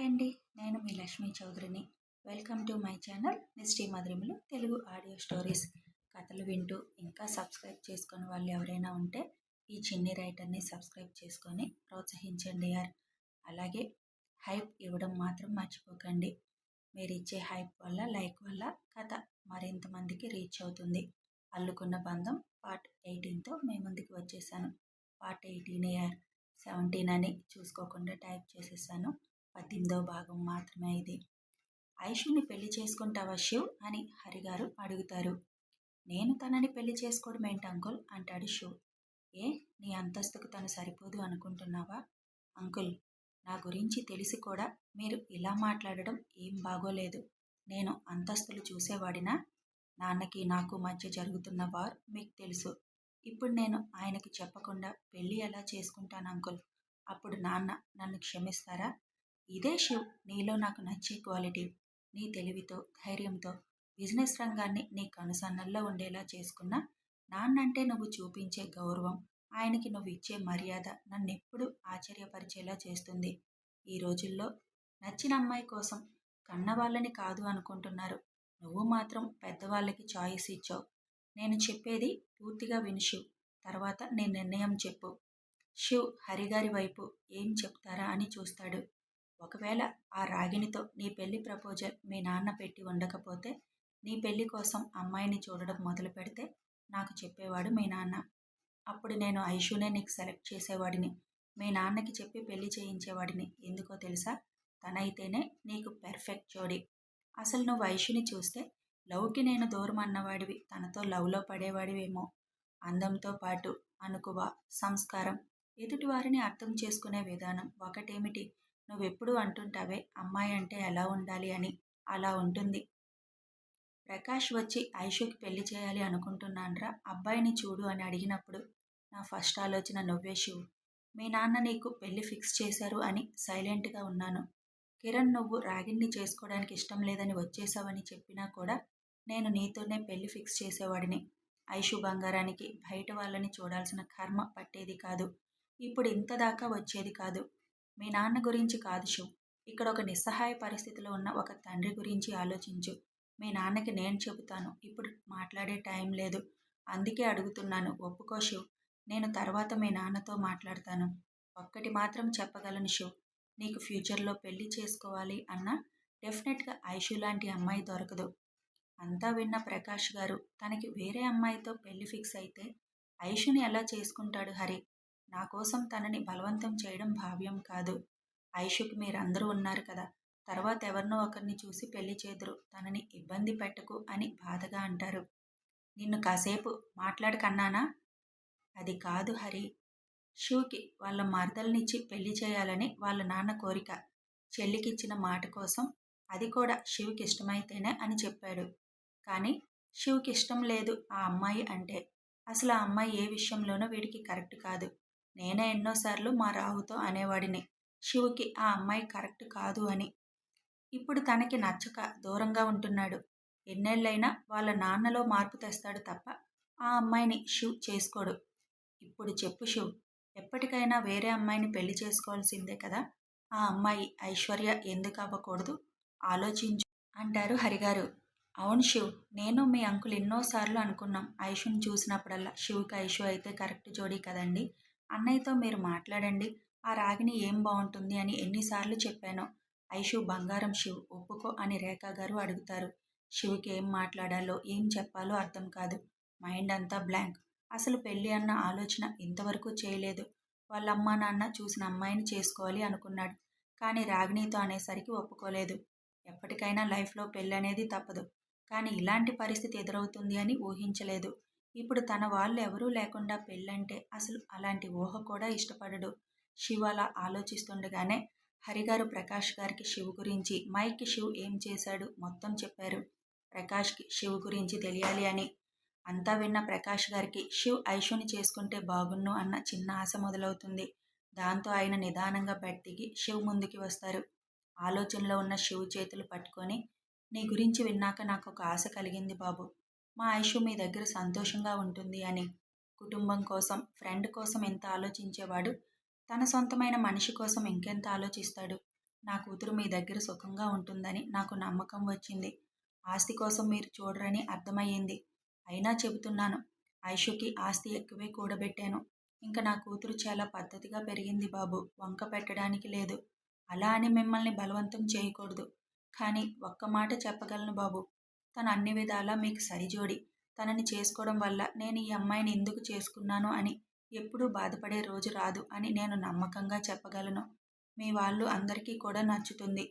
Hi అండి. నేను మీ Lakshmi చౌదరిని. Welcome to my channel misty మధురిములు Telugu audio stories. కథలు వింటూ ఇంకా సబ్స్క్రైబ్ చేసుకుని వాళ్ళు ఎవరైనా ఉంటే ఈ చిన్ని రైటర్ని సబ్స్క్రైబ్ చేసుకొని ప్రోత్సహించండి యార్. అలాగే హైప్ ఇవ్వడం మాత్రం మర్చిపోకండి. మీరు ఇచ్చే హైప్ వల్ల లైక్ వల్ల కథ మరింత మందికి రీచ్ అవుతుంది. అల్లుకున్న బంధం పార్ట్ ఎయిటీన్తో మీ ముందుకు వచ్చేసాను. పార్ట్ ఎయిటీన్ యార్. సెవెంటీన్ అని చూసుకోకుండా టైప్ చేసేసాను. పద్దెనిమిదో భాగం మాత్రమే ఇది. ఐషుని పెళ్ళి చేసుకుంటావా శివ్? అని హరిగారు అడుగుతారు. నేను తనని పెళ్ళి చేసుకోవడం ఏంటి అంకుల్? అంటాడు శివ్. ఏ నీ అంతస్తుకు తను సరిపోదు అనుకుంటున్నావా? అంకుల్ నా గురించి తెలిసి కూడా మీరు ఇలా మాట్లాడడం ఏం బాగోలేదు. నేను అంతస్తులు చూసేవాడినా? నాన్నకి నాకు మధ్య జరుగుతున్న వార్ మీకు తెలుసు. ఇప్పుడు నేను ఆయనకి చెప్పకుండా పెళ్ళి ఎలా చేసుకుంటాను అంకుల్? అప్పుడు నాన్న నన్ను క్షమిస్తారా? ఇదే శివ్ నీలో నాకు నచ్చే క్వాలిటీ నీ తెలివితో ధైర్యంతో బిజినెస్ రంగాన్ని నీ కనుసన్నల్లో ఉండేలా చేసుకున్న నాన్నంటే నువ్వు చూపించే గౌరవం ఆయనకి నువ్వు ఇచ్చే మర్యాద నన్నెప్పుడు ఆశ్చర్యపరిచేలా చేస్తుంది. ఈ రోజుల్లో నచ్చిన అమ్మాయి కోసం కన్నవాళ్ళని కాదు అనుకుంటున్నారు. నువ్వు మాత్రం పెద్దవాళ్ళకి చాయిస్ ఇచ్చావు. నేను చెప్పేది పూర్తిగా విను శివ్ తర్వాత నీ నిర్ణయం చెప్పు. శివ్ హరిగారి వైపు ఏం చెప్తారా అని చూస్తాడు. ఒకవేళ ఆ రాగిణితో నీ పెళ్ళి ప్రపోజల్ మీ నాన్న పెట్టి ఉండకపోతే నీ పెళ్ళి కోసం అమ్మాయిని చూడడం మొదలు పెడితే నాకు చెప్పేవాడు మీ నాన్న. అప్పుడు నేను ఐషునే నీకు సెలెక్ట్ చేసేవాడిని. మీ నాన్నకి చెప్పి పెళ్ళి చేయించేవాడిని. ఎందుకో తెలుసా? తనైతేనే నీకు పెర్ఫెక్ట్ జోడి. అసలు నువ్వు ఐషుని చూస్తే లవ్కి నేను దూరం అన్నవాడివి. తనతో లవ్లో పడేవాడివేమో. అందంతో పాటు అనుకువ సంస్కారం ఎదుటివారిని అర్థం చేసుకునే విధానం ఒకటేమిటి? నువ్వెప్పుడు అంటుంటావే అమ్మాయి అంటే ఎలా ఉండాలి అని అలా ఉంటుంది. ప్రకాష్ వచ్చి ఐషుకి పెళ్ళి చేయాలి అనుకుంటున్నాన్రా అబ్బాయిని చూడు అని అడిగినప్పుడు నా ఫస్ట్ ఆలోచన నువ్వే శివు మీ నాన్న నీకు పెళ్ళి ఫిక్స్ చేశారు అని సైలెంట్గా ఉన్నాను. కిరణ్ నువ్వు రాగిణ్ణి చేసుకోవడానికి ఇష్టం లేదని వచ్చేసావని చెప్పినా కూడా నేను నీతోనే పెళ్ళి ఫిక్స్ చేసేవాడిని. ఐషు బంగారానికి బయట వాళ్ళని చూడాల్సిన కర్మ పట్టేది కాదు. ఇప్పుడు ఇంత దాకా వచ్చేది కాదు. మీ నాన్న గురించి కాదు శివ్ ఇక్కడ ఒక నిస్సహాయ పరిస్థితిలో ఉన్న ఒక తండ్రి గురించి ఆలోచించు. మీ నాన్నకి నేను చెబుతాను. ఇప్పుడు మాట్లాడే టైం లేదు. అందుకే అడుగుతున్నాను. ఒప్పుకో శివ్ నేను తర్వాత మీ నాన్నతో మాట్లాడతాను. ఒక్కటి మాత్రం చెప్పగలను శివ్ నీకు ఫ్యూచర్లో పెళ్ళి చేసుకోవాలి అన్న డెఫినెట్గా ఐషు లాంటి అమ్మాయి దొరకదు. అంతా విన్న ప్రకాష్ గారు తనకి వేరే అమ్మాయితో పెళ్ళి ఫిక్స్ అయితే ఐషుని ఎలా చేసుకుంటాడు హరి? నా కోసం తనని బలవంతం చేయడం భావ్యం కాదు. ఐషుకి మీరందరూ ఉన్నారు కదా. తర్వాత ఎవరినో ఒకరిని చూసి పెళ్ళి చేదురు. తనని ఇబ్బంది పెట్టకు అని బాధగా అంటారు. నిన్ను కాసేపు మాట్లాడకన్నానా? అది కాదు హరి. షూకి వాళ్ళ మరదలనిచ్చి పెళ్ళి చేయాలని వాళ్ళ నాన్న కోరిక. చెల్లికిచ్చిన మాట కోసం అది కూడా శివుకి ఇష్టమైతేనే అని చెప్పాడు. కానీ శివుకి ఇష్టం లేదు ఆ అమ్మాయి అంటే. అసలు ఆ అమ్మాయి ఏ విషయంలోనూ వీడికి కరెక్ట్ కాదు. నేనే ఎన్నోసార్లు మా రాహుతో అనేవాడిని. శివుకి ఆ అమ్మాయి కరెక్ట్ కాదు అని. ఇప్పుడు తనకి నచ్చక దూరంగా ఉంటున్నాడు. ఎన్నేళ్ళైనా వాళ్ళ నాన్నలో మార్పు తెస్తాడు తప్ప ఆ అమ్మాయిని శివ్ చేసుకోడు. ఇప్పుడు చెప్పు శివ్ ఎప్పటికైనా వేరే అమ్మాయిని పెళ్ళి చేసుకోవాల్సిందే కదా? ఆ అమ్మాయి ఐశ్వర్య ఎందుకు అవ్వకూడదు? ఆలోచించు అంటారు హరిగారు. అవును శివ్ నేను మీ అంకుల్ ఎన్నోసార్లు అనుకున్నాం. ఐషుని చూసినప్పుడల్లా శివ్కి ఐషు అయితే కరెక్ట్ జోడీ కదండి? అన్నయ్యతో మీరు మాట్లాడండి. ఆ రాగిని ఏం బాగుంటుంది అని ఎన్నిసార్లు చెప్పానో. ఐషు బంగారం శివ్ ఒప్పుకో అని రేఖ గారు అడుగుతారు. శివుకి ఏం మాట్లాడాలో ఏం చెప్పాలో అర్థం కాదు. మైండ్ అంతా బ్లాంక్. అసలు పెళ్ళి అన్న ఆలోచన ఇంతవరకు చేయలేదు. వాళ్ళ అమ్మా నాన్న చూసిన అమ్మాయిని చేసుకోవాలి అనుకున్నాడు. కానీ రాగిణితో అనేసరికి ఒప్పుకోలేదు. ఎప్పటికైనా లైఫ్లో పెళ్ళి అనేది తప్పదు. కానీ ఇలాంటి పరిస్థితి ఎదురవుతుంది అని ఊహించలేదు. ఇప్పుడు తన వాళ్ళు ఎవరూ లేకుండా పెళ్ళంటే అసలు అలాంటి ఊహ కూడా ఇష్టపడడు. శివ్ అలా ఆలోచిస్తుండగానే హరిగారు ప్రకాష్ గారికి శివ గురించి మైక్కి శివ్ ఏం చేశాడు మొత్తం చెప్పారు. ప్రకాష్కి శివ గురించి తెలియాలి అని. అంతా విన్న ప్రకాష్ గారికి శివ్ ఐషుని చేసుకుంటే బాగున్ను అన్న చిన్న ఆశ మొదలవుతుంది. దాంతో ఆయన నిదానంగా బెడ్ దిగి శివ్ ముందుకి వస్తారు. ఆలోచనలో ఉన్న శివ్ చేతులు పట్టుకొని నీ గురించి విన్నాక నాకు ఒక ఆశ కలిగింది బాబు. మా ఐషు మీ దగ్గర సంతోషంగా ఉంటుంది అని. కుటుంబం కోసం ఫ్రెండ్ కోసం ఎంత ఆలోచించేవాడు? తన సొంతమైన మనిషి కోసం ఇంకెంత ఆలోచిస్తాడు? నా కూతురు మీ దగ్గర సుఖంగా ఉంటుందని నాకు నమ్మకం వచ్చింది. ఆస్తి కోసం మీరు చూడరని అర్థమయ్యింది. అయినా చెబుతున్నాను ఐషుకి ఆస్తి ఎక్కువే కూడబెట్టాను. ఇంకా నా కూతురు చాలా పద్ధతిగా పెరిగింది బాబు వంక పెట్టడానికి లేదు. అలా అని మిమ్మల్ని బలవంతం చేయకూడదు. కానీ ఒక్క మాట చెప్పగలను బాబు తను అన్ని విధాలా మీకు సరిజోడి. తనని చేసుకోవడం వల్ల నేను ఈ అమ్మాయిని ఎందుకు చేసుకున్నాను అని ఎప్పుడూ బాధపడే రోజు రాదు అని నేను నమ్మకంగా చెప్పగలను. మీ వాళ్ళు అందరికీ కూడా నచ్చుతుంది.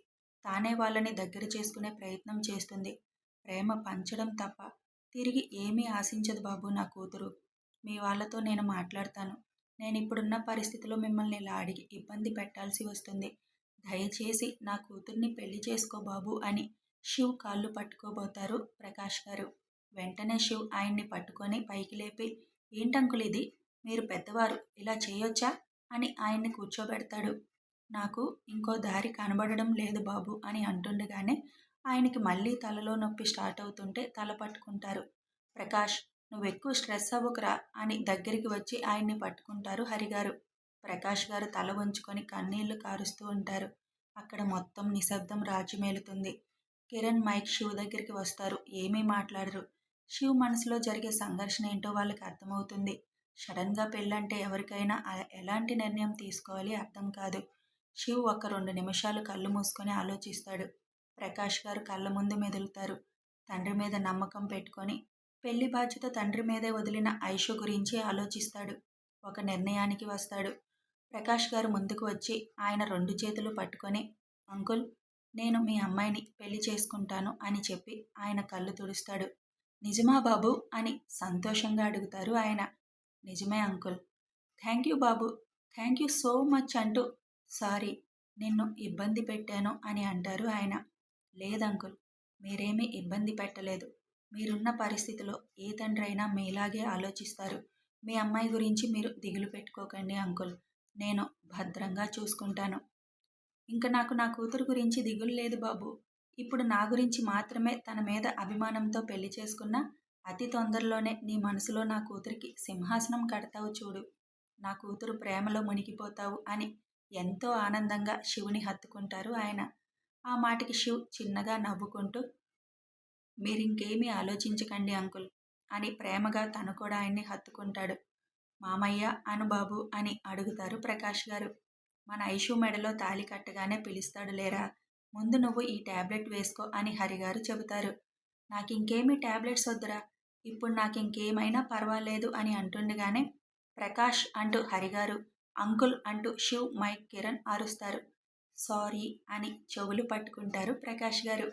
తానే వాళ్ళని దగ్గర చేసుకునే ప్రయత్నం చేస్తుంది. ప్రేమ పంచడం తప్ప తిరిగి ఏమీ ఆశించదు బాబు నా కూతురు. మీ వాళ్ళతో నేను మాట్లాడతాను. నేను ఇప్పుడున్న పరిస్థితిలో మిమ్మల్ని ఇలా అడిగి ఇబ్బంది పెట్టాల్సి వస్తుంది. దయచేసి నా కూతుర్ని పెళ్ళి చేసుకో బాబు అని శివ్ కాళ్ళు పట్టుకోబోతారు ప్రకాష్ గారు. వెంటనే శివ్ ఆయన్ని పట్టుకొని పైకి లేపి ఏంటంకుల్ ఇది? మీరు పెద్దవారు ఇలా చేయొచ్చా? అని ఆయన్ని కూర్చోబెడతాడు. నాకు ఇంకో దారి కనబడడం లేదు బాబు అని అంటుండగానే ఆయనకి మళ్ళీ తలలో నొప్పి స్టార్ట్ అవుతుంటే తల పట్టుకుంటారు. ప్రకాష్ నువ్వు ఎక్కువ స్ట్రెస్ అవ్వకురా అని దగ్గరికి వచ్చి ఆయన్ని పట్టుకుంటారు హరిగారు. ప్రకాష్ గారు తల వంచుకొని కన్నీళ్ళు కారుస్తూ ఉంటారు. అక్కడ మొత్తం నిశ్శబ్దం రాజ్యమేలుతుంది కిరణ్ మైక్ శివ్ దగ్గరికి వస్తారు. ఏమీ మాట్లాడరు. శివ్ మనసులో జరిగే సంఘర్షణ ఏంటో వాళ్ళకి అర్థమవుతుంది. సడన్గా పెళ్ళంటే ఎవరికైనా ఎలాంటి నిర్ణయం తీసుకోవాలి అర్థం కాదు. శివ్ ఒక రెండు నిమిషాలు కళ్ళు మూసుకొని ఆలోచిస్తాడు. ప్రకాష్ గారు కళ్ళ ముందు మెదులుతారు. తండ్రి మీద నమ్మకం పెట్టుకొని పెళ్ళి బాధ్యత తండ్రి మీదే వదిలిన ఐషు గురించి ఆలోచిస్తాడు. ఒక నిర్ణయానికి వస్తాడు. ప్రకాష్ గారు ముందుకు వచ్చి ఆయన రెండు చేతులు పట్టుకొని అంకుల్ నేను మీ అమ్మాయిని పెళ్ళి చేసుకుంటాను అని చెప్పి ఆయన కళ్ళు తుడుస్తాడు. నిజమా బాబు? అని సంతోషంగా అడుగుతారు ఆయన. నిజమే అంకుల్. థ్యాంక్ యూ బాబు. థ్యాంక్ యూ సో మచ్ అంటూ సారీ నిన్ను ఇబ్బంది పెట్టాను అని అంటారు ఆయన. లేదంకుల్ మీరేమీ ఇబ్బంది పెట్టలేదు. మీరున్న పరిస్థితిలో ఏ తండ్రి అయినా మీలాగే ఆలోచిస్తారు. మీ అమ్మాయి గురించి మీరు దిగులు పెట్టుకోకండి అంకుల్. నేను భద్రంగా చూసుకుంటాను. ఇంకా నాకు నా కూతురు గురించి దిగులు లేదు బాబు. ఇప్పుడు నా గురించి మాత్రమే తన మీద అభిమానంతో పెళ్ళి చేసుకున్న అతి తొందరలోనే నీ మనసులో నా కూతురికి సింహాసనం కడతావు చూడు. నా కూతురు ప్రేమలో మునిగిపోతావు అని ఎంతో ఆనందంగా శివుని హత్తుకుంటారు ఆయన. ఆ మాటకి శివ్ చిన్నగా నవ్వుకుంటూ మీరింకేమీ ఆలోచించకండి అంకుల్ అని ప్రేమగా తను కూడా ఆయన్ని హత్తుకుంటాడు. మామయ్య అనుబాబు అని అడుగుతారు ప్రకాష్ గారు. మన ఐషు మెడలో తాలి కట్టగానే పిలుస్తాడు లేరా? ముందు నువ్వు ఈ ట్యాబ్లెట్ వేసుకో అని హరిగారు చెబుతారు. నాకు ఇంకేమీ ట్యాబ్లెట్స్ వద్దురా. ఇప్పుడు నాకు ఇంకేమైనా పర్వాలేదు అని అంటుండగానే ప్రకాష్ అంటూ హరిగారు అంకుల్ అంటూ శివ్ మైక్ కిరణ్ అరుస్తారు. సారీ అని చెవులు పట్టుకుంటారు ప్రకాష్ గారు.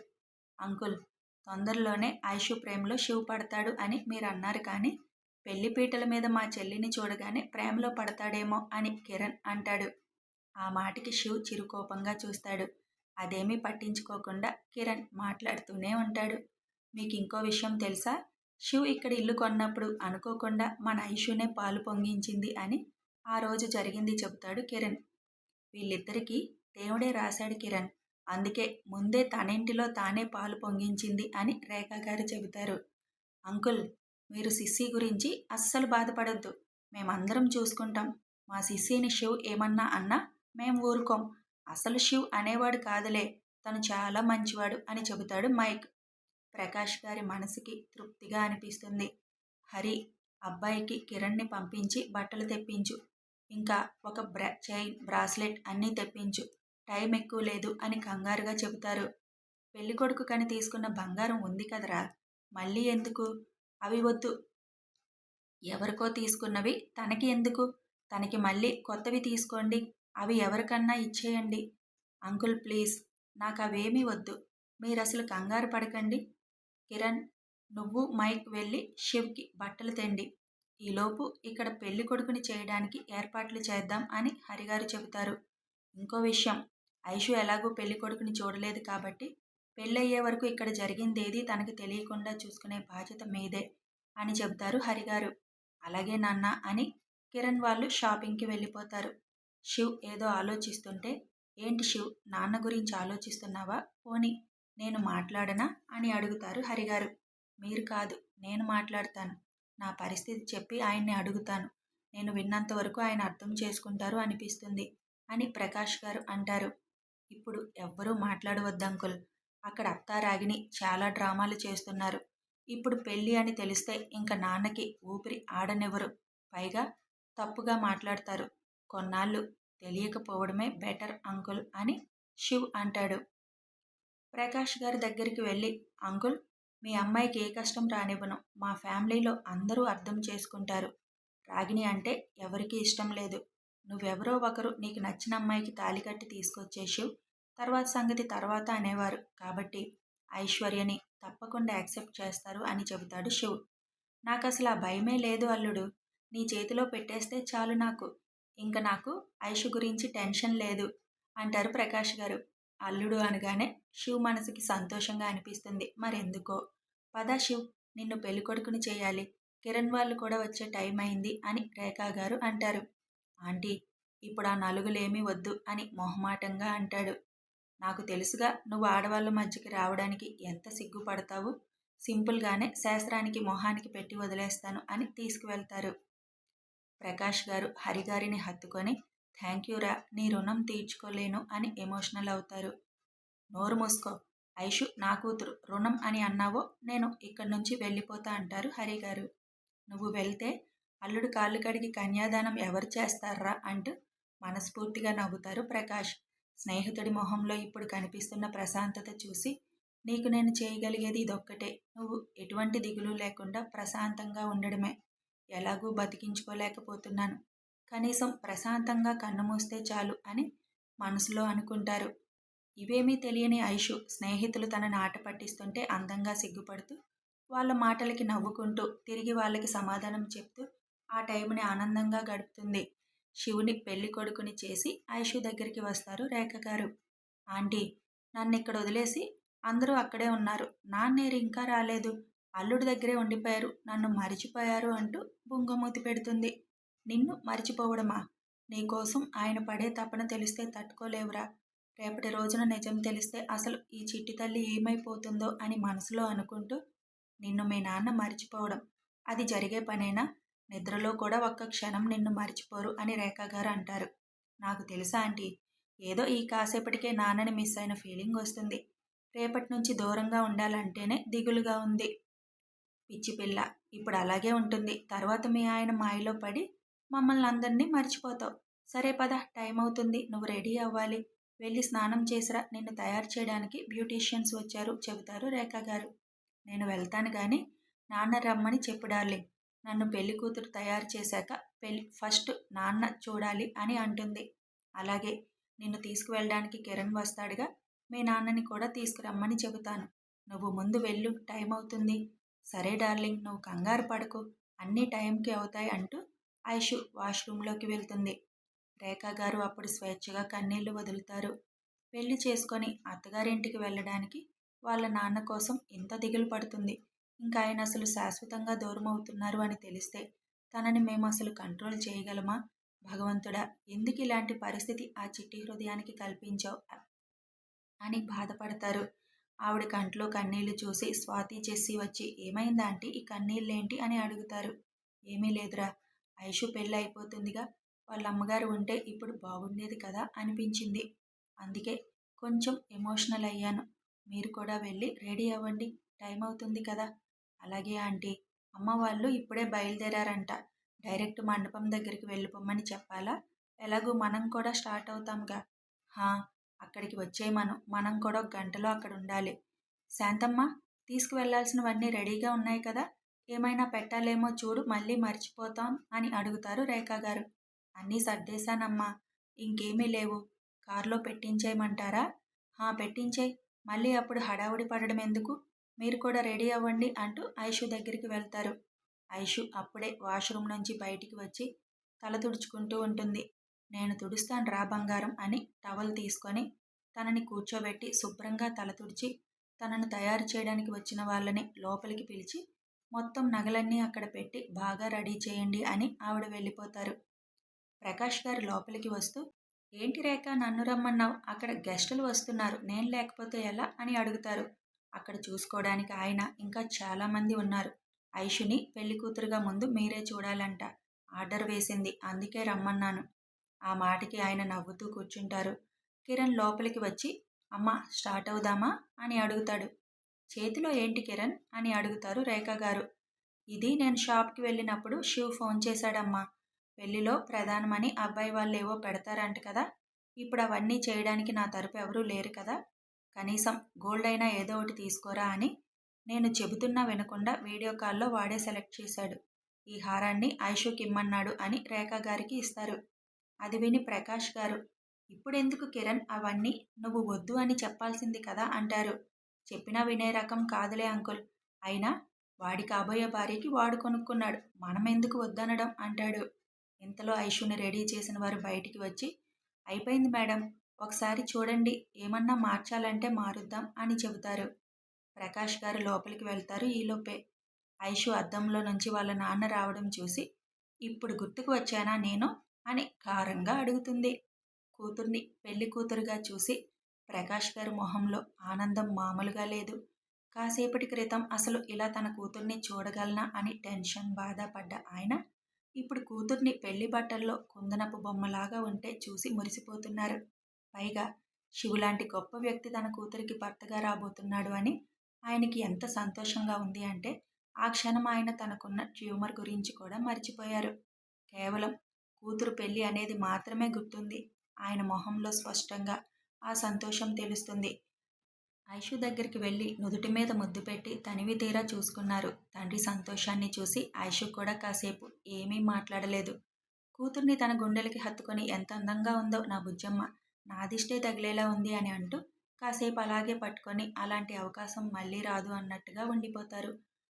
అంకుల్ తొందరలోనే ఐషు ప్రేమలో శివ్ పడతాడు అని మీరు అన్నారు కానీ పెళ్ళిపీటల మీద మా చెల్లిని చూడగానే ప్రేమలో పడతాడేమో అని కిరణ్ అంటాడు. ఆ మాటకి శివ్ చిరుకోపంగా చూస్తాడు. అదేమీ పట్టించుకోకుండా కిరణ్ మాట్లాడుతూనే ఉంటాడు. మీకు ఇంకో విషయం తెలుసా? శివ్ ఇక్కడ ఇల్లు కొన్నప్పుడు అనుకోకుండా మన ఐషునే పాలు పొంగించింది అని ఆ రోజు జరిగింది చెబుతాడు కిరణ్. వీళ్ళిద్దరికీ దేవుడే రాశాడు కిరణ్. అందుకే ముందే తనింటిలో తానే పాలు పొంగించింది అని రేఖా గారు చెబుతారు. అంకుల్ మీరు సిస్సి గురించి అస్సలు బాధపడద్దు. మేమందరం చూసుకుంటాం. మా సిస్సిని శివ్ ఏమన్నా అన్నా మేం ఊరుకోం. అసలు శివ్ అనేవాడు కాదులే తను చాలా మంచివాడు అని చెబుతాడు మైక్. ప్రకాష్ గారి మనసుకి తృప్తిగా అనిపిస్తుంది. హరి అబ్బాయికి కిరణ్ని పంపించి బట్టలు తెప్పించు. ఇంకా ఒక బ్రా చైన్ బ్రాస్లెట్ అన్నీ తెప్పించు. టైం ఎక్కువ లేదు అని కంగారుగా చెబుతారు. పెళ్ళికొడుకు కని తీసుకున్న బంగారం ఉంది కదరా మళ్ళీ ఎందుకు? అవి వద్దు. ఎవరికో తీసుకున్నవి తనకి ఎందుకు? తనకి మళ్ళీ కొత్తవి తీసుకోండి. అవి ఎవరికన్నా ఇచ్చేయండి. అంకుల్ ప్లీజ్ నాకు అవేమీ వద్దు. మీరు అసలు కంగారు పడకండి. కిరణ్ నువ్వు మైక్ వెళ్ళి శివ్కి బట్టలు తెండి. ఈలోపు ఇక్కడ పెళ్ళి కొడుకుని చేయడానికి ఏర్పాట్లు చేద్దాం అని హరిగారు చెబుతారు. ఇంకో విషయం ఐషు ఎలాగో పెళ్ళి కొడుకుని చూడలేదు కాబట్టి పెళ్ళయ్యే వరకు ఇక్కడ జరిగిందేది తనకి తెలియకుండా చూసుకునే బాధ్యత మీదే అని చెబుతారు హరిగారు. అలాగే నాన్న అని కిరణ్ వాళ్ళు షాపింగ్కి వెళ్ళిపోతారు. శివ్ ఏదో ఆలోచిస్తుంటే ఏంటి శివ్ నాన్న గురించి ఆలోచిస్తున్నావా? పోని నేను మాట్లాడనా? అని అడుగుతారు హరిగారు. మీరు కాదు నేను మాట్లాడతాను. నా పరిస్థితి చెప్పి ఆయన్ని అడుగుతాను. నేను విన్నంత వరకు ఆయన అర్థం చేసుకుంటారు అనిపిస్తుంది అని ప్రకాష్ గారు అంటారు. ఇప్పుడు ఎవ్వరూ మాట్లాడవద్దంకుల్ అక్కడ అత్తారాగిని చాలా డ్రామాలు చేస్తున్నారు. ఇప్పుడు పెళ్ళి అని తెలిస్తే ఇంక నాన్నకి ఊపిరి ఆడనివ్వరు. పైగా తప్పుగా మాట్లాడతారు. కొన్నాళ్ళు తెలియకపోవడమే బెటర్ అంకుల్ అని శివ్ అంటాడు. ప్రకాష్ గారి దగ్గరికి వెళ్ళి అంకుల్ మీ అమ్మాయికి ఏ కష్టం రానివ్వను. మా ఫ్యామిలీలో అందరూ అర్థం చేసుకుంటారు. రాగిణి అంటే ఎవరికీ ఇష్టం లేదు. నువ్వెవరో ఒకరు నీకు నచ్చిన అమ్మాయికి తాలి కట్టి తీసుకొచ్చేసావు తర్వాత సంగతి తర్వాత అనేవారు. కాబట్టి ఐశ్వర్యని తప్పకుండా యాక్సెప్ట్ చేస్తారు అని చెబుతాడు శివ్. నాకు అసలు ఆ భయమే లేదు అల్లుడు. నీ చేతిలో పెట్టేస్తే చాలు నాకు. ఇంక నాకు ఐషు గురించి టెన్షన్ లేదు అంటారు ప్రకాష్ గారు. అల్లుడు అనగానే శివ్ మనసుకి సంతోషంగా అనిపిస్తుంది. మరెందుకో? పదా శివ్ నిన్ను పెళ్ళికొడుకుని చేయాలి. కిరణ్ వాళ్ళు కూడా వచ్చే టైం అయింది అని రేఖా గారు అంటారు. ఆంటీ ఇప్పుడు ఆ నలుగులేమీ వద్దు అని మొహమాటంగా అంటాడు. నాకు తెలుసుగా నువ్వు ఆడవాళ్ళ మధ్యకి రావడానికి ఎంత సిగ్గుపడతావు? సింపుల్గానే శాస్త్రానికి మొహానికి పెట్టి వదిలేస్తాను అని తీసుకువెళ్తారు. ప్రకాష్ గారు హరిగారిని హత్తుకొని థ్యాంక్ యూరా నీ రుణం తీర్చుకోలేను అని ఎమోషనల్ అవుతారు. నోరు మూసుకో ఐషు నా కూతురు రుణం అని అన్నావో నేను ఇక్కడి నుంచి వెళ్ళిపోతా అంటారు హరిగారు నువ్వు వెళ్తే అల్లుడు కాళ్ళు కడిగి కన్యాదానం ఎవరు చేస్తారా అంటూ మనస్ఫూర్తిగా నవ్వుతారు ప్రకాష్. స్నేహితుడి మొహంలో ఇప్పుడు కనిపిస్తున్న ప్రశాంతత చూసి నీకు నేను చేయగలిగేది ఇదొక్కటే నువ్వు ఎటువంటి దిగులు లేకుండా ప్రశాంతంగా ఉండడమే. ఎలాగూ బతికించుకోలేకపోతున్నాను. కనీసం ప్రశాంతంగా కన్నుమూస్తే చాలు అని మనసులో అనుకుంటారు. ఇవేమీ తెలియని ఐషు స్నేహితులు తనని ఆట పట్టిస్తుంటే అందంగా సిగ్గుపడుతూ వాళ్ళ మాటలకి నవ్వుకుంటూ తిరిగి వాళ్ళకి సమాధానం చెప్తూ ఆ టైంని ఆనందంగా గడుపుతుంది. శివుని పెళ్ళి కొడుకుని చేసి ఐషు దగ్గరికి వస్తారు రేఖ గారు. ఆంటీ నన్ను ఇక్కడ వదిలేసి అందరూ అక్కడే ఉన్నారు. నాన్నేరు ఇంకా రాలేదు. అల్లుడి దగ్గరే ఉండిపోయారు. నన్ను మరిచిపోయారు అంటూ బుంగమూతి పెడుతుంది. నిన్ను మరిచిపోవడమా? నీకోసం ఆయన పడే తపన తెలిస్తే తట్టుకోలేవురా. రేపటి రోజున నిజం తెలిస్తే అసలు ఈ చిట్టి తల్లి ఏమైపోతుందో అని మనసులో అనుకుంటూ నిన్ను మీ నాన్న మరిచిపోవడం. అది జరిగే పనేనా? నిద్రలో కూడా ఒక్క క్షణం నిన్ను మర్చిపోరు అని రేఖా గారు అంటారు. నాకు తెలుసా ఆంటీ ఏదో ఈ కాసేపటికే నాన్నని మిస్ అయిన ఫీలింగ్ వస్తుంది. రేపటి నుంచి దూరంగా ఉండాలంటేనే దిగులుగా ఉంది. పిచ్చి పిల్ల ఇప్పుడు అలాగే ఉంటుంది. తర్వాత మీ ఆయన మాయలో పడి మమ్మల్ని అందరినీ మర్చిపోతావు. సరే పద టైం అవుతుంది. నువ్వు రెడీ అవ్వాలి. వెళ్ళి స్నానం చేసిరా. నిన్ను తయారు చేయడానికి బ్యూటీషియన్స్ వచ్చారు. చెబుతారు రేఖా గారు. నేను వెళ్తాను కానీ నాన్న రమ్మని చెప్పు డార్లింగ్. నన్ను పెళ్ళి కూతురు తయారు చేశాక పెళ్ళి ఫస్ట్ నాన్న చూడాలి అని అంటుంది. అలాగే నిన్ను తీసుకువెళ్ళడానికి కిరణ్ వస్తాడుగా. మీ నాన్నని కూడా తీసుకురమ్మని చెబుతాను. నువ్వు ముందు వెళ్ళు. టైం అవుతుంది. సరే డార్లింగ్ నువ్వు కంగారు పడకు. అన్ని టైంకి అవుతాయి అంటూ ఐషు వాష్రూమ్లోకి వెళ్తుంది. రేఖా గారు అప్పుడు స్వేచ్ఛగా కన్నీళ్ళు వదులుతారు. పెళ్ళి చేసుకొని అత్తగారింటికి వెళ్ళడానికి వాళ్ళ నాన్న కోసం ఇంత దిగులు పడుతుంది. ఇంకా ఆయన అసలు శాశ్వతంగా దూరం అవుతున్నారు అని తెలిస్తే తనని మేము అసలు కంట్రోల్ చేయగలమా? భగవంతుడా ఎందుకు ఇలాంటి పరిస్థితి ఆ చిట్టి హృదయానికి కల్పించావు? అని బాధపడతారు. ఆవిడ కంట్లో కన్నీళ్ళు చూసి స్వాతి చేసి వచ్చి ఏమైందా ఆంటీ? ఈ కన్నీళ్ళేంటి అని అడుగుతారు. ఏమీ లేదురా. ఐషు పెళ్ళి అయిపోతుందిగా. వాళ్ళ అమ్మగారు ఉంటే ఇప్పుడు బాగుండేది కదా? అనిపించింది. అందుకే కొంచెం ఎమోషనల్ అయ్యాను. మీరు కూడా వెళ్ళి రెడీ అవ్వండి. టైం అవుతుంది కదా? అలాగే ఆంటీ. అమ్మ వాళ్ళు ఇప్పుడే బయలుదేరారంట. డైరెక్ట్ మండపం దగ్గరికి వెళ్ళిపోమ్మని చెప్పాలా? ఎలాగూ మనం కూడా స్టార్ట్ అవుతాంగా. హా! అక్కడికి వచ్చేయమను మనం. కూడా ఒక గంటలో అక్కడ ఉండాలి. శాంతమ్మ తీసుకువెళ్ళాల్సినవన్నీ రెడీగా ఉన్నాయి కదా? ఏమైనా పెట్టాలేమో చూడు మళ్ళీ మర్చిపోతాం అని అడుగుతారు రేఖా గారు. అన్నీ సర్దేశానమ్మా. ఇంకేమీ లేవు. కారులో పెట్టించేయమంటారా? హా పెట్టించేయి. మళ్ళీ అప్పుడు హడావుడి పడడం ఎందుకు? మీరు కూడా రెడీ అవ్వండి అంటూ ఐషు దగ్గరికి వెళ్తారు. ఐషు అప్పుడే వాష్రూమ్ నుంచి బయటికి వచ్చి తల తుడుచుకుంటూ ఉంటుంది. నేను తుడుస్తాను రా బంగారం అని టవల్ తీసుకొని తనని కూర్చోబెట్టి శుభ్రంగా తల తుడిచి తనను తయారు చేయడానికి వచ్చిన వాళ్ళని లోపలికి పిలిచి మొత్తం నగలన్నీ అక్కడ పెట్టి బాగా రెడీ చేయండి అని ఆవిడ వెళ్ళిపోతారు. ప్రకాష్ గారు లోపలికి వస్తూ ఏంటి రేఖ నన్ను రమ్మన్నావు. అక్కడ గెస్టులు వస్తున్నారు. నేను లేకపోతే ఎలా? అని అడుగుతారు. అక్కడ చూసుకోవడానికి ఆయన ఇంకా చాలామంది ఉన్నారు. ఐషుని పెళ్ళి కూతురుగా ముందు మీరే చూడాలంట. ఆర్డర్ వేసింది. అందుకే రమ్మన్నాను. ఆ మాటకి ఆయన నవ్వుతూ కూర్చుంటారు. కిరణ్ లోపలికి వచ్చి అమ్మ స్టార్ట్ అవుదామా? అని అడుగుతాడు. చేతిలో ఏంటి కిరణ్? అని అడుగుతారు రేఖ గారు. ఇది నేను షాప్కి వెళ్ళినప్పుడు శివ్ ఫోన్ చేశాడమ్మా. పెళ్ళిలో ప్రధానమని అబ్బాయి వాళ్ళు ఏవో పెడతారంట కదా. ఇప్పుడు అవన్నీ చేయడానికి నా తరపు ఎవరూ లేరు కదా. కనీసం గోల్డ్ అయినా ఏదో ఒకటి తీసుకోరా అని నేను చెబుతున్నా వినకుండా వీడియో కాల్లో వాడే సెలెక్ట్ చేశాడు. ఈ హారాన్ని ఐషుకి ఇమ్మన్నాడు అని రేఖ గారికి ఇస్తారు. అది విని ప్రకాష్ గారు ఇప్పుడెందుకు కిరణ్ అవన్నీ నువ్వు వద్దు అని చెప్పాల్సింది కదా అంటారు. చెప్పినా వినే రకం కాదులే అంకుల్. అయినా వాడి కాబోయే భార్యకి వాడు కొనుక్కున్నాడు. మనం ఎందుకు వద్దనడం అంటాడు. ఇంతలో ఐషుని రెడీ చేసిన వారు బయటికి వచ్చి అయిపోయింది మేడం ఒకసారి చూడండి ఏమన్నా మార్చాలంటే మారుద్దాం అని చెబుతారు. ప్రకాష్ గారు లోపలికి వెళ్తారు ఈలోపే ఐషు అద్దంలో నుంచి వాళ్ళ నాన్న రావడం చూసి ఇప్పుడు గుర్తుకు వచ్చానా నేను? అని కారంగా అడుగుతుంది. కూతుర్ని పెళ్ళి కూతురుగా చూసి ప్రకాష్ గారి మొహంలో ఆనందం మామూలుగా లేదు. కాసేపటి క్రితం అసలు ఇలా తన కూతుర్ని చూడగలనా అని టెన్షన్ బాధపడ్డ ఆయన ఇప్పుడు కూతుర్ని పెళ్ళి బట్టల్లో కుందనపు బొమ్మలాగా ఉంటే చూసి మురిసిపోతున్నారు. పైగా శివులాంటి గొప్ప వ్యక్తి తన కూతురికి భర్తగా రాబోతున్నాడు అని ఆయనకి ఎంత సంతోషంగా ఉంది అంటే ఆ క్షణం ఆయన తనకున్న ట్యూమర్ గురించి కూడా మర్చిపోయారు. కేవలం కూతురు పెళ్ళి అనేది మాత్రమే గుర్తుంది. ఆయన మొహంలో స్పష్టంగా ఆ సంతోషం తెలుస్తుంది. ఐషు దగ్గరికి వెళ్ళి నుదుటి మీద ముద్దు పెట్టి తనివి తీరా చూసుకున్నారు. తండ్రి సంతోషాన్ని చూసి ఐషు కూడా కాసేపు ఏమీ మాట్లాడలేదు. కూతుర్ని తన గుండెలకి హత్తుకొని ఎంత అందంగా ఉందో నా బుజ్జమ్మ నాదిష్టే తగిలేలా ఉంది అని అంటూ కాసేపు అలాగే పట్టుకొని అలాంటి అవకాశం మళ్ళీ రాదు అన్నట్టుగా ఉండిపోతారు.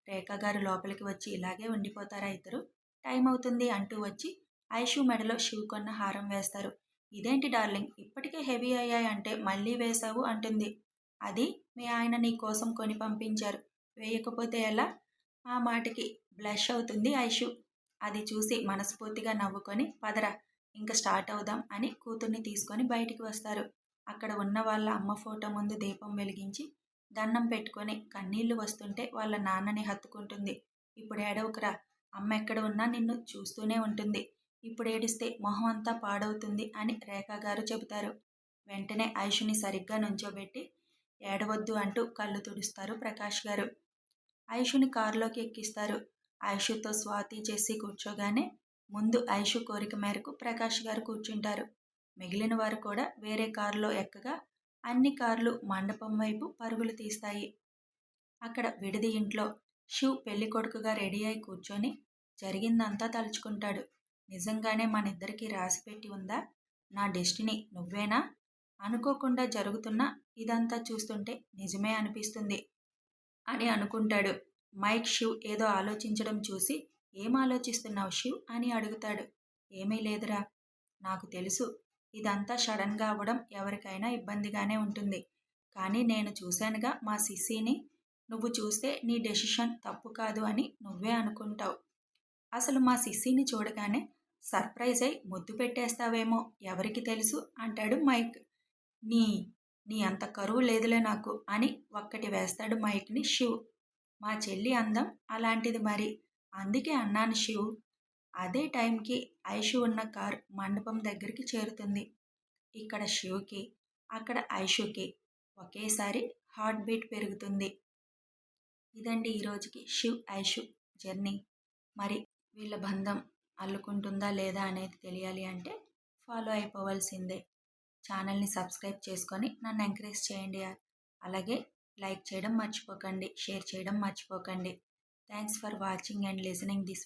రేఖ గారు లోపలికి వచ్చి ఇలాగే ఉండిపోతారా ఇద్దరు? టైం అవుతుంది అంటూ వచ్చి ఐషు మెడలో శివుకొన్న హారం వేస్తారు. ఇదేంటి డార్లింగ్? ఇప్పటికే హెవీ అయ్యాయంటే మళ్ళీ వేశావు అంటుంది. అది మీ ఆయన నీ కోసం కొని పంపించారు. వేయకపోతే ఎలా ఆ మాటకి బ్లష్ అవుతుంది ఐషు. అది చూసి మనస్ఫూర్తిగా నవ్వుకొని పదరా ఇంకా స్టార్ట్ అవుదాం అని కూతుర్ని తీసుకొని బయటికి వస్తారు. అక్కడ ఉన్న వాళ్ళ అమ్మ ఫోటో ముందు దీపం వెలిగించి దండం పెట్టుకొని కన్నీళ్ళు వస్తుంటే వాళ్ళ నాన్నని హత్తుకుంటుంది. ఇప్పుడు ఏడవకురా అమ్మ ఎక్కడ ఉన్నా నిన్ను చూస్తూనే ఉంటుంది. ఇప్పుడు ఏడిస్తే మొహం అంతా పాడవుతుంది అని రేఖా గారు చెబుతారు. వెంటనే ఐషుని సరిగ్గా నుంచోబెట్టి ఏడవద్దు అంటూ కళ్ళు తుడుస్తారు ప్రకాష్ గారు. ఐషుని కారులోకి ఎక్కిస్తారు. ఐషుతో స్వాతి చేసి కూర్చోగానే ముందు ఐషు కోరిక మేరకు ప్రకాష్ గారు కూర్చుంటారు. మిగిలిన వారు కూడా వేరే కారులో ఎక్కగా అన్ని కార్లు మండపం వైపు పరుగులు తీస్తాయి. అక్కడ విడిది ఇంట్లో శివ్ పెళ్ళి కొడుకుగా రెడీ అయి కూర్చొని జరిగిందంతా తలుచుకుంటాడు. నిజంగానే మన ఇద్దరికి రాసిపెట్టి ఉందా? నా డెస్టినీ నువ్వేనా? అనుకోకుండా జరుగుతున్న ఇదంతా చూస్తుంటే నిజమే అనిపిస్తుంది అని అనుకుంటాడు. మైక్ శివ్ ఏదో ఆలోచించడం చూసి ఏం ఆలోచిస్తున్నావు శివ్ అని అడుగుతాడు. ఏమీ లేదురా నాకు తెలుసు. ఇదంతా సడన్గా అవ్వడం ఎవరికైనా ఇబ్బందిగానే ఉంటుంది. కానీ నేను చూశానుగా మా సిస్సీని. నువ్వు చూస్తే నీ డెసిషన్ తప్పు కాదు అని నువ్వే అనుకుంటావు. అసలు మా సిస్సీని చూడగానే సర్ప్రైజ్ అయి ముద్దు పెట్టేస్తావేమో ఎవరికి తెలుసు అంటాడు మైక్. నీ నీ అంత కరువు లేదులే నాకు అని ఒక్కటి వేస్తాడు మైక్ని శివ్. మా చెల్లి అందం అలాంటిది మరి. అందుకే అన్నాను శివ్. అదే టైంకి ఐషు ఉన్న కార్ మండపం దగ్గరికి చేరుతుంది. ఇక్కడ శివ్కి అక్కడ ఐషుకి ఒకేసారి హార్ట్ బీట్ పెరుగుతుంది. ఇదండి ఈరోజుకి శివ్ ఐషు జర్నీ. మరి వీళ్ళ బంధం. అల్లుకుంటుందా లేదా అనేది తెలియాలి అంటే ఫాలో అయిపోవాల్సిందే. ఛానల్ని సబ్స్క్రైబ్ చేసుకొని నన్ను ఎంకరేజ్ చేయండి. అలాగే లైక్ చేయడం మర్చిపోకండి షేర్ చేయడం మర్చిపోకండి. Thanks for watching and listening this